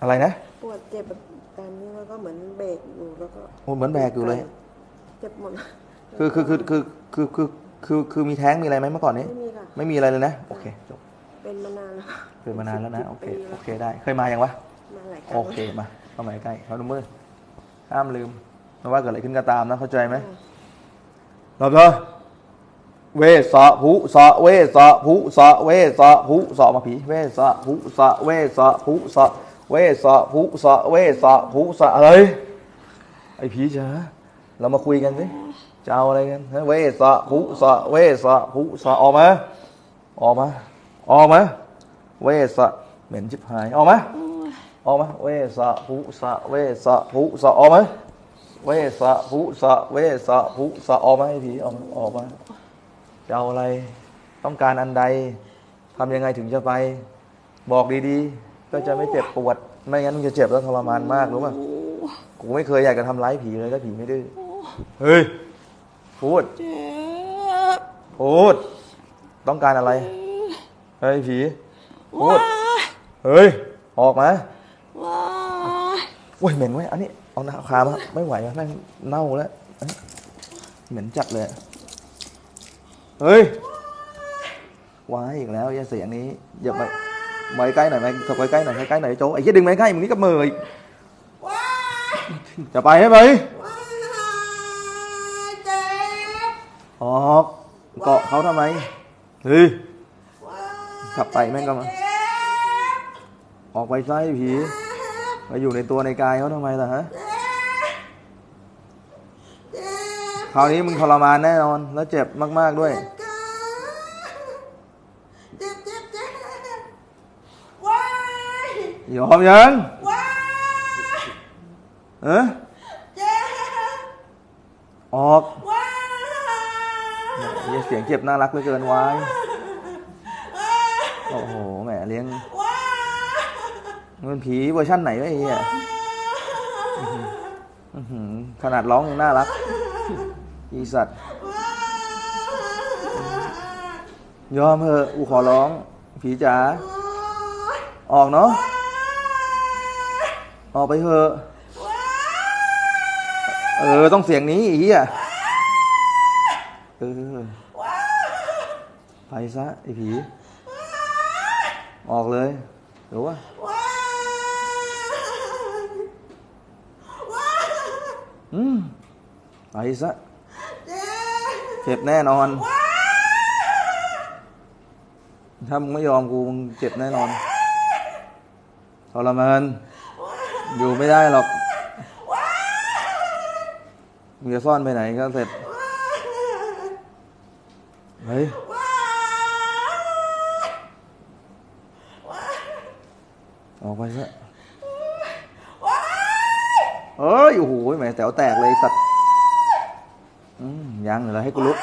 อะไรนะ ปวดเจ็บแบบตอนนี้แล้วก็เหมือนเบรกอยู่แล้วก็โอ้เหมือนแบกอยู่เลย เจ็บหมดคือคือคือคือคือคือคือคือมีแท้งมีอะไรไหมเมื่อก่อนนี้ ไม่มีค่ะ ไม่มีอะไรเลยนะ โอเคจบเป็นมานานแล้วเป็นมานานแล้วนะ โอเคสิบปีโอแล้วเคได้ เคยมายังวะ มาหลายครั้งโอเคมาเข้ามาใกล้เขาดูมือห้ามลืมไม่ว่าเกิดอะไรขึ้นก็ตามนะเข้าใจไหมรอบเลย เวสะภูสะเวสะภูสะเวสะภูสะมาผีเวสะภูสะเวสะภูสะเวสะภูสะเวสะภูสะอะไรไอ้ผีจ๋าเรามาคุยกันสิจะเอาอะไรกันเวสะภูสะเวสะภูสะออกมาออกมาออกมาเวสะเหม็นชิบหายออกมาออกมาเวสะภุสะเวสะภุสะออกมาเวสะภุสะเวสะภุสะออกมาให้ผีออกมาออกมา จะเอาอะไรต้องการอันใดทำยังไงถึงจะไป บอกดีๆ ก็จะไม่เจ็บปวด ไม่งั้นมึงจะเจ็บแล้วทรมานมากรู้ป่ะกูไม่เคยอยากจะทำร้ายผีเลยถ้าผีไม่ดื้อเฮ้ยพูดเจ็บพูด ต้องการอะไรเฮ้ยผีพูดว้ายเฮ้ยออกมาว้ายโอ้ยเหม็นเว้ยอันนี้เอาหน้าคามาไม่ไหวแล้วแม่งเน่าแล้วเอ้ยเหม็นจัดเลยอะ เฮ้ยว้ายอีกแล้วอย่าเสียงนี้อย่าไปไปใกล้หน่อยไหมถอยไปใกล้หน่อยใกล้ๆหน่อยโจ้ไอ้เหี้ยดึงไปใกล้มึงนี่ก็มืออีกจะไปให้ไปว้ายเจ็บออกเกาะเขาทำไมเฮ้ยว้ายขับไปแม่งก็มาเจ็บออกไปซะไอ้ผีมาอยู่ในตัวในกายเขาทำไมล่ะฮะ เจ็บ คราวนี้มึงทรมานแน่นอน แล้วเจ็บมาก ๆด้วย เจ็บเจ็บเจ็บว้ายยอมยังว้ายเอะเจ็บออกว้ายเสียงเจ็บน่ารักเหลือเกินวายโอ้โหแหมเลี้ยงมันผีเวอร์ชั่นไหนวะไอ้เหี้ยขนาดร้องยังน่ารัก อีสัตว์ยอมเถอะกูขอร้อง ผีจ๋าออกเนาะออกไปเถอะเออ ต้องเสียงนี้อ้เหี้ยเออไปซะไอ้ผี ออกเลยหรือว่าอืมไปซะ เจ็บแน่นอน ถ้ามึงไม่ยอมกูมึงเจ็บแน่นอนทรมานอยู่ไม่ได้หรอกมึงจะซ่อนไปไหนก็เสร็จ เฮ้ยออกไปซะเอ้ยโอ้โหแหมแต๋วแตกเลยสัตว์ ยังเหรอให้กูลุก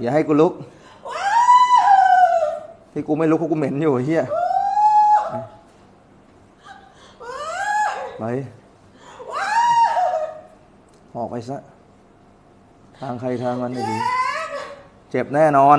อย่าให้กูลุก ที่กูไม่ลุกเพราะกูเหม็นอยู่เฮียไปออกไปซะ ทางใครทางมันไอ้ดี เจ็บแน่นอน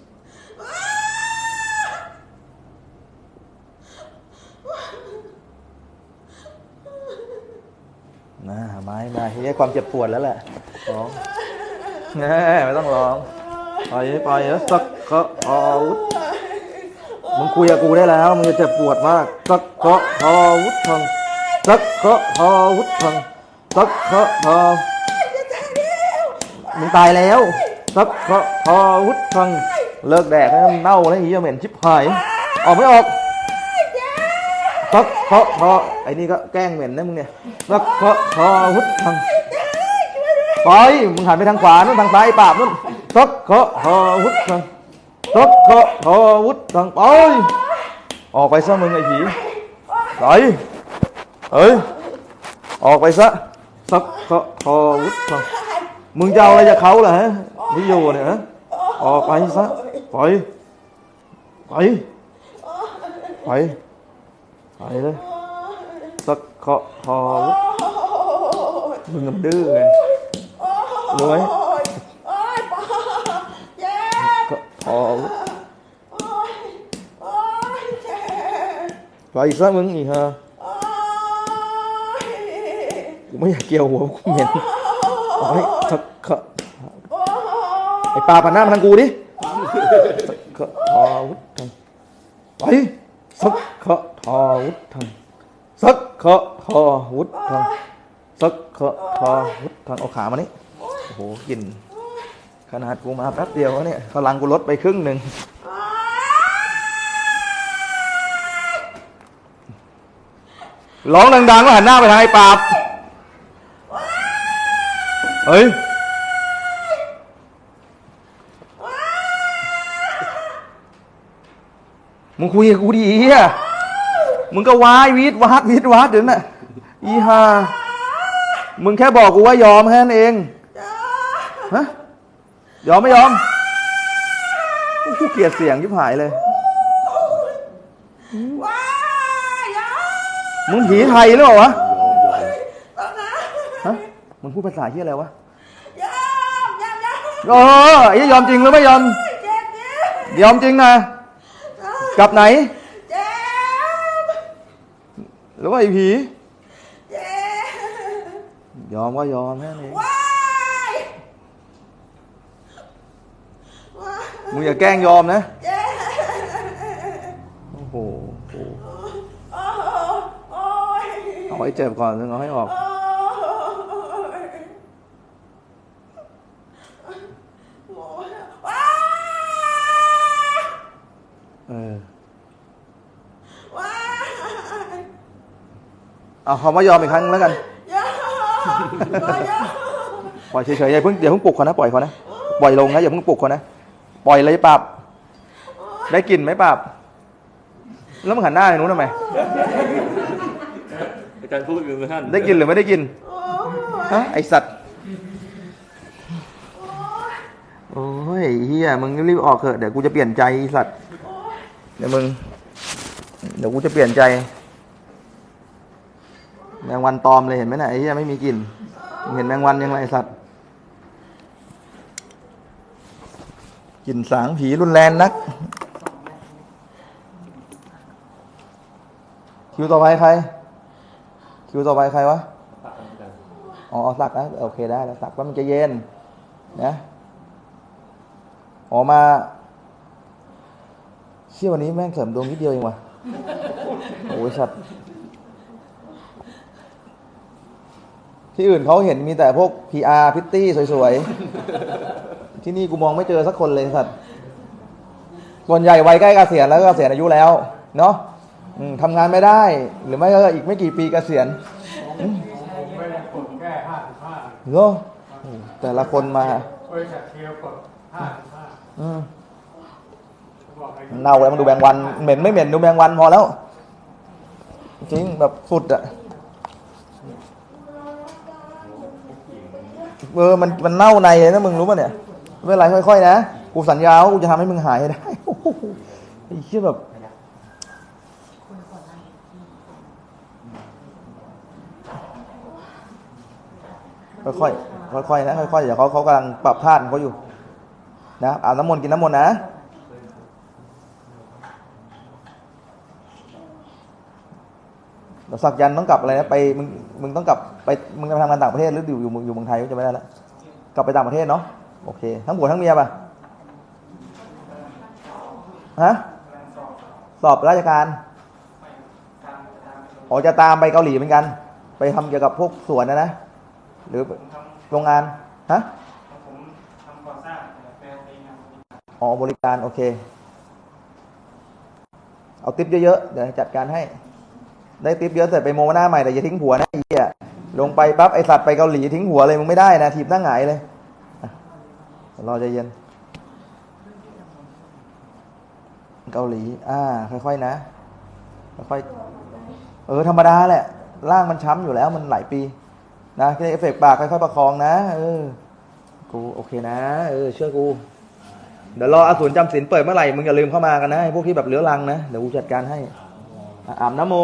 ไอ้ผีจ๋าหืมไปเอาไปนะไม้มาทีนี้ความเจ็บปวดแล้วแหละร้องแหมไม่ต้องร้องปล่อยปล่อยแล้วสักก็อาวุธมึงคุยกับกูได้แล้วมึงจะเจ็บปวดมากสักก็อาวุธทังสักก็อาวุธทังสักก็อามึงตายแล้วสักก็อาวุธทังเลิกแดกให้มันเน่าแล้วไอ้เหี้ยเหม็นชิบหายออกไม่ออก สักเคาะคอไอ้นี่ก็แกล้งเหม็นนะมึงเนี่ยสักเคาะคอวุฒทางไปมึงหันไปทางขวานู่นทางซ้ายปราบนู่นสักเคาะคอวุฒทางสักเคาะคอวุฒทางไปอยออกไปซะมึงไอ้ผีไปเฮ้ยออกไปซะสักเคาะคอวุฒทางมึงจะเอาอะไรจากเขาล่ะฮะที่อยู่เนี่ยฮะออกไปซะไปไปไป ไปเลยสักเคาะคอวุฒมึงมันดื้อไงรู้ไหมโอ้ยโอ้ยปอเจ็บเคาะคอวุฒโอ้ยโอ้ยเจ็บไปซะมึงอีกฮะโอ้ยกูไม่อยากเกี่ยวหัวกูเหม็นออกไปสักเคาะไอ้ปลาปันหน้ามาทางกูดิสักเคาะทอวุฒทางไป สักเคาะทอวุฒทางสักเคาะทอวุฒทางสักเคาะทอวุฒทางเอาขามานี่โอ้โหกลิน ขนาดกูมาแป๊บเดียวแล้วเนี่ยพลังกูลดไปครึ่งหนึ่งร้องดังๆก็หันหน้าไปทางไอ้ปราบเฮ้ย มึงคุยกับกูดีเฮียมึงก็วายวีดวัดวีดวัดเดี๋ยวน่ะอีฮามึงแค่บอกกูว่ายอมแค่นั้นเองฮะยอมไม่ยอมกูเกลียดเสียงยิบหายเลย ว้ายยอมึงผีไทยหรือเปล่าวะตอนนั้นฮะมึงพูดภาษาที่อะไรวะยอมยอมยอมเออไอ้ยอมจริงหรือไม่ยอม เจ็บเจ็บ ยอมจริงนะ กลับไหน เจ็บหรือว่าไอ้ผี เจ็บยอมก็ยอมแค่นั้นเองว้ายว้ายมึงอย่าแกล้งยอมนะ เจ็บโอ้โหโอ้โอ้ยเอาให้เจ็บก่อนถึงเอาให้ออก โอ้ยโอ้ยว้าย เออ ว้าย เอาคำว่ายอมอีกครั้งแล้วกันยอมยอมปล่อยเฉยๆอย่าเพิ่งอย่าเพิ่งปลุกเขานะปล่อยเขานะปล่อยลงนะอย่าเพิ่งปลุกเขานะปล่อยเลยปรับได้กลิ่นไหมปรับแล้วมึงหันหน้าไปนู้นทำไมอาจารย์พูดอยู่ท่านได้กลิ่นหรือไม่ได้กลิ่นโอ้ยฮะไอสัตว์โอ้ยเฮียมึงรีบออกเถอะเดี๋ยวกูจะเปลี่ยนใจไอ้สัตว์เดี๋ยวมึงเดี๋ยวกูจะเปลี่ยนใจ แมงวันตอมเลยเห็นไหมน่ะไอ้เฮียไม่มีกลิ่นเห็นแมงวันยังไงสัตว์กลิ่นสางผีรุนแรงนัก คิวต่อไปใคร คิวต่อไปใครวะอ๋อสักนะโอเคได้แล้วสักว่ามันจะเย็นนะออกมาเชี่ยวันนี้แม่งเสริมดวงนิดเดียวเองว่ะโอ้ยสัตว์ ที่อื่นเขาเห็นมีแต่พวก PR พิตตี้สวยๆ ที่นี่กูมองไม่เจอสักคนเลยสัตว์ส่วนใหญ่วัยใกล้เกษียณแล้วก็เกษียณอายุแล้ว เนาะทำงานไม่ได้ หรือไม่ก็อีกไม่กี่ปีเกษียณกดแค่ห้าสิบห้าเหรอแต่ละคนมาบริษัทเทียวกดห้าห้าเน่าแล้วมันดูแมงวัน เหม็นไม่เหม็นดูแมงวันพอแล้ว จริงแบบสุดอะ เออมันมันเน่าในเลยนะมึงรู้ป่ะเนี่ยไม่เป็นไรค่อยๆนะกูสัญญาว่ากูจะทำให้มึงหายให้ได้โอ้โหไอ้เชี่ยแบบค่อยๆค่อยๆนะค่อยๆเดี๋ยวเขาเขากำลังปรับท่านเขาอยู่นะอาบน้ำมนต์กินน้ำมนต์นะ เรา สักยันต้องกลับอะไรนะไปมึงมึงต้องกลับไปมึงจะไปทำงานต่างประเทศหรืออยู่อยู่เมืองอยู่เมืองไทยก็จะไม่ได้แล้วกลับไปต่างประเทศเนาะโอเค ทั้งผัวทั้งเมียป่ะฮะสอบราชการอ๋อจะตามไปเกาหลีเหมือนกัน ไปทำเกี่ยวกับพวกสวนนะนะหรือโรงงานฮะผมทำก่อสร้างแปลงเองนะอ๋อบริการโอเค เอาติปเยอะๆเดี๋ยวจัดการให้ ได้ติปเยอะเสร็จไปโมหน้าใหม่แต่อย่าทิ้งผัวนะไอ้เหี้ยลงไปปั๊บไอสัตว์ไปเกาหลีทิ้งผัวเลยมึงไม่ได้นะถีบหน้าหงายเลยรอใจเย็น เกาหลี อ่า ค่อยๆนะค่อยๆเออ ธรรมดาแหละร่างมันช้ำอยู่แล้วมันหลายปี นะแค่เอฟเฟกปากค่อยๆประคองนะเออกูโอเคนะ เออ เชื่อกูเดี๋ยวรออสูรจำศีลเปิดเมื่อไหร่มึงอย่าลืมเข้ามากันนะไอ้พวกที่แบบเลื้อรังนะเดี๋ยวกูจัดการให้อาบน้ำโม